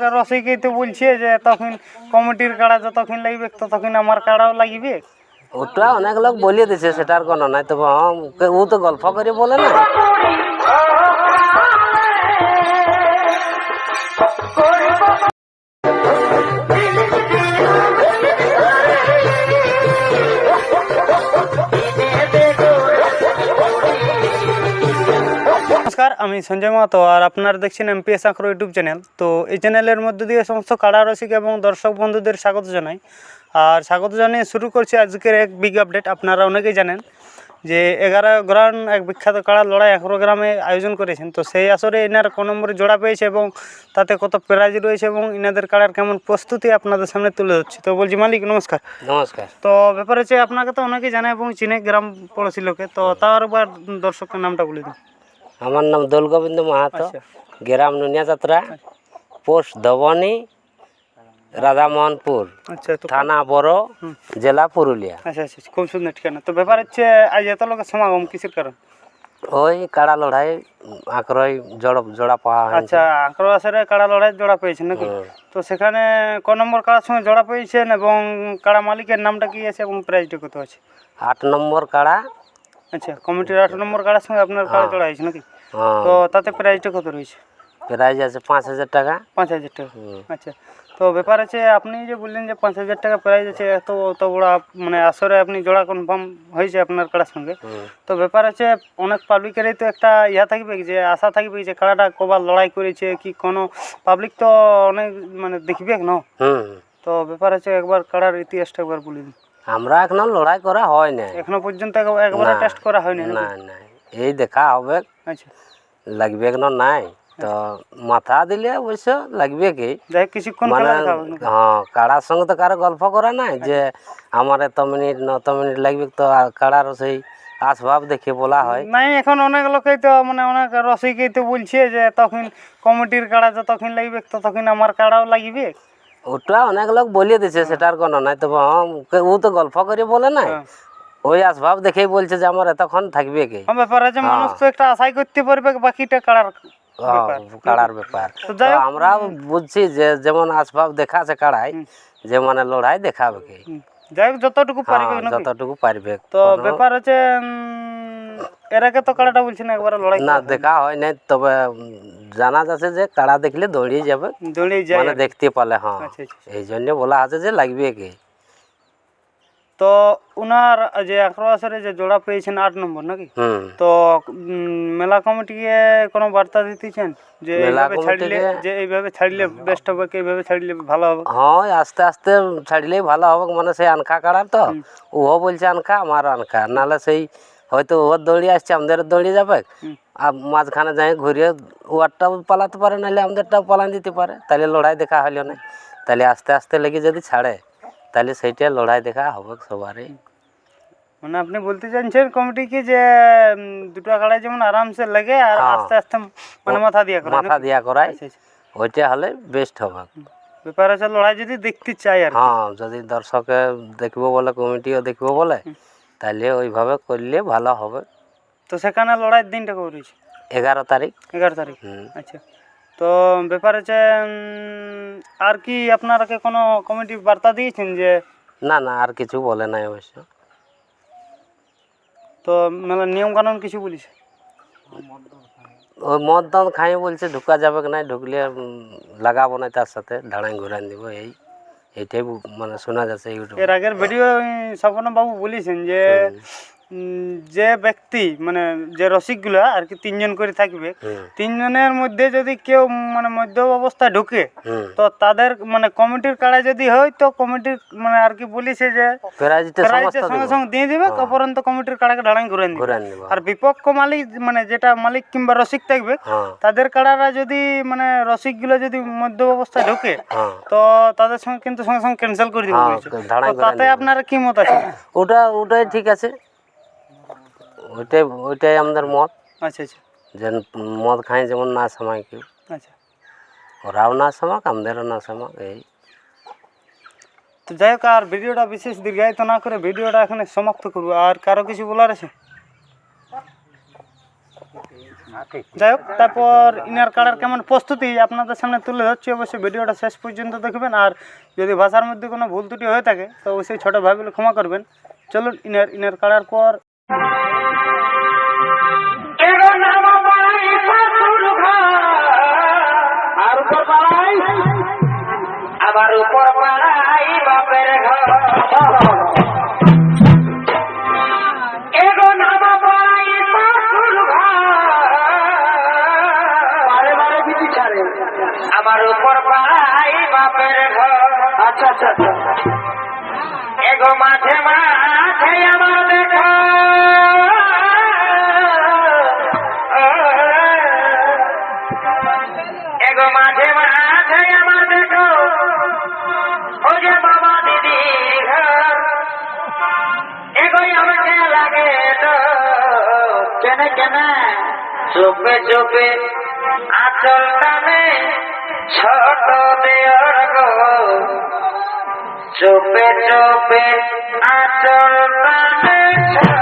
রসিকই তো বলছে যে তখন কমিটির কাড়া যতক্ষণ লাগবে ততক্ষণ আমার কাড়াও লাগবে। ওটা অনেক লোক বলিয়ে দিছে, সেটার কোনো নাই তো ও তো গল্প করে বলে না আমি সঞ্জয় মাহাতো আর আপনারা দেখছেন এমপিএস আঁকড়ো ইউটিউব চ্যানেল। তো এই চ্যানেলের মধ্যে দিয়ে সমস্ত কাড়া রসিক এবং দর্শক বন্ধুদের স্বাগত জানাই। আর স্বাগত জানিয়ে শুরু করছি আজকের এক বিগ আপডেট আপনারা অনেকেই জানেন যে এগারো গ্রাম এক বিখ্যাত কাড়া লড়াই এগারো গ্রামে আয়োজন করেছেন। তো সেই আসরে এনার ক নম্বরে জোড়া পেয়েছে এবং তাতে কত প্রাইজ রয়েছে এবং এনাদের কাড়ার কেমন প্রস্তুতি আপনাদের সামনে তুলে ধরছি। তো বলছি মালিক নমস্কার। নমস্কার। তো ব্যাপার হচ্ছে আপনাকে তো অনেকেই জানে এবং চিনে গ্রাম পড়োশি লোকে। তো তার দর্শকের নামটা বলে দিন। আমার নাম দোল গোবিন্দ মাহাতো আচ্ছা। গ্রাম নুনিয়া যাত্রা পোস্ট ধবনী রাধামোহনপুর আচ্ছা থানা বড় জেলা পুরুলিয়া। আচ্ছা আচ্ছা খুব সুন্দর ঠিকানা। তো ব্যাপার হচ্ছে আজ এত লোকের সমাগম কিসের কারণ? ওই কাড়া লড়াই আঁকড়ই জড় জোড়া পাওয়া হয়েছে। আচ্ছা আঁকড়ো আসরে কাড়া লড়াই জোড়া পেয়েছেন নাকি? তো সেখানে ক নম্বর কাড়ার সঙ্গে জোড়া পেয়েছেন এবং কাড়া মালিকের নামটা কি আছে এবং প্রাইজটা কত আছে? আট নম্বর কাড়া। আচ্ছা কমিটির আট নম্বর কাড়ার সঙ্গে আপনার কাড়া জোড়া হয়েছে নাকি? হ্যাঁ, তো তাতে প্রাইজটা কত রয়েছে? প্রাইজ আছে পাঁচ হাজার টাকা। পাঁচ হাজার টাকা। আচ্ছা। তো ব্যাপার আছে আপনি যে বললেন যে পাঁচ হাজার টাকা প্রাইজ আছে এত অত বড় মানে আসরে আপনি জোড়া কনফার্ম হয়েছে আপনার কাড়ার সঙ্গে। তো ব্যাপার আছে অনেক পাবলিকেরই তো একটা ইয়া থাকবে যে আশা থাকবে যে কাড়াটা কবার লড়াই করেছে কি কোনো পাবলিক তো অনেক মানে দেখবে না? তো ব্যাপার আছে একবার কাড়ার ইতিহাসটা একবার বলে দিন। আমরা এখনও লড়াই করা হয় না এখনও পর্যন্ত একবার একবারে টেস্ট করা হয়নি না না। এই দেখা হবে আচ্ছা। লাগবে না নাই তো মাথা দিলে অবশ্য লাগবে কি? মানে? হ্যাঁ কাড়ার সঙ্গে তো কারও গল্প করা নাই যে আমার এত মিনিট নত মিনিট লাগবে তো আর কাড়ারও সেই আসভাব দেখে বলা হয়। নাই এখন অনেক লোকেই তো মানে অনেক রসিকই তো বলছে যে তখন কমিটির কাড়া যতক্ষণ লাগবে ততক্ষণ আমার কাড়াও লাগবে। ওটা অনেক লোক বলিয়ে দিছে সেটার কোনো নাই তবে হ্যাঁ ও তো গল্প করে বলে না হ্যাঁ। ওই আসভাব দেখেই বলছে যে আমার এতক্ষণ থাকবে কি? ব্যাপার আছে মানুষ তো একটা আশাই করতে পারবে বাকিটা কাড়ার হ্যাঁ, কাড়ার ব্যাপার। তো আমরা বুঝছি যে যেমন আসভাব দেখাছে কাড়াই যে মানে লড়াই দেখাবে কি। যাই হোক যতটুকু পারবে হ্যাঁ, যতটুকু পারবে। তো ব্যাপার হচ্ছে উম, এর আগে তো কাড়াটা বলছি না একবার লড়াই না দেখা হয় নাই তবে জানা যাচ্ছে যে কাড়া দেখলে দৌড়িয়ে যাবে। দৌড়িয়ে যাবে মানে দেখতে পালে হ্যাঁ। আচ্ছা, আচ্ছা। এই জন্য বলা আছে যে লাগবে কি। তো উনার যে আঠারো আসরে যে জোড়া পেয়েছেন আট নম্বর নাকি? তো মেলা কমিটিকে কোনো বার্তা দিতেছেন যে এইভাবে ছাড়লে যে এইভাবে ছাড়লে বেস্ট হবে কি এইভাবে ছাড়লে ভালো হবে? হ্যাঁ আস্তে আস্তে ছাড়লেই ভালো হবে। মানে সেই আনখা কাড়া তো? ওও বলছে আনখা আমার আনখা। নাহলে সেই হয়তো ওর দৌড়িয়ে আসছে আমাদের দৌড়িয়ে যাবে। আর মাঝখানে যাই ঘুরিয়ে ওয়ারটাও পালাতে পারে নাহলে আমাদেরটাও পালান দিতে পারে। তাহলে লড়াই দেখা হলো না। তাহলে আস্তে আস্তে লেগে যদি ছাড়ে তাহলে সেইটা লড়াই দেখা হবে সবারই। মানে আপনি বলতে চাইছেন কমিটিকে যে দুটো কাড়াই যেমন আরামসে লাগে আর হ্যাঁ। আস্তে আস্তে মানে মাথা দিয়ে করে মাথা দিয়া করাই আচ্ছা, আচ্ছা। ওইটা হলে বেস্ট হবে। ব্যাপার আছে লড়াই যদি দেখতে চাই আর কি। হ্যাঁ যদি দর্শকে দেখব বলে কমিটিও দেখব বলে তাহলে ওইভাবে করলে ভালো হবে। তো সেখানে লড়াইয়ের দিনটা কবে রয়েছে? এগারো তারিখ। এগারো তারিখ। আচ্ছা। তো ব্যাপার হচ্ছে আর কি আপনারাকে কোনো কমিটি বার্তা দিয়েছেন যে না না আর কিছু বলে নাই অবশ্য। তো মানে নিয়ম কানুন কিছু বলিস ওই মদ দাম খাই বলছে ঢুকা যাবে কি নাই ঢুকলে লাগাবো না তার সাথে দাঁড়াই ঘুরান দিব এই এইটাই মানে শোনা যাচ্ছে এর আগের ভিডিও স্বপন বাবু বলেছেন যে যে ব্যক্তি মানে যে রসিকগুলা আর কি তিনজন করে থাকবে তিনজনের মধ্যে যদি কেউ মানে মধ্য অবস্থায় ঢুকে তো তাদের মানে কমিটির কাড়ায় যদি হয় তো কমিটির মানে আর কি বলিছে যে সঙ্গে সঙ্গে দিয়ে দিবে অপরন্ত কমিটির কাড়াকে দাঁড়াই ঘুরে দিব আর বিপক্ষ মালিক মানে যেটা মালিক কিংবা রসিক থাকবে হ্যাঁ। তাদের কাড়ারা যদি মানে রসিকগুলো যদি মধ্য অবস্থায় ঢোকে হ্যাঁ। তো তাদের সঙ্গে কিন্তু সঙ্গে সঙ্গে ক্যান্সেল করে দিবে হ্যাঁ, তাতে আপনার কি মত আছে? ওটা ওটাই ঠিক আছে। ওইটাই ওইটাই আমাদের মত। আচ্ছা আচ্ছা। যে মদ খায় যেমন না সামায় কেউ। আচ্ছা। ওরাও না সামাক আমাদেরও না সামাক এই। তো যাই হোক আর ভিডিওটা বিশেষ দীর্ঘায়িত না করে ভিডিওটা এখানে সমাপ্ত করব। আর কারও কিছু বলার আছে? যাই হোক তারপর ইনার কার্ডের কেমন প্রস্তুতি আপনাদের সামনে তুলে ধরছি। অবশ্যই ভিডিওটা শেষ পর্যন্ত দেখবেন। আর যদি ভাষার মধ্যে কোনো ভুল ত্রুটি হয়ে থাকে তো অবশ্যই ছোটো ভাবিগুলো ক্ষমা করবেন। চলুন ইনার ইনার কার্ডের পর আমার উপর পাড়াই বাপের ঘর। আমার উপর পাড়াই বাপের ঘর। আচ্ছা, আচ্ছা আচ্ছা এগো মাঝে মাঝে আমার দেখো। চোপে চোপে আচল টানে ছোট দেওয়ার গো। চোপে চোপে আচল টানে ছোট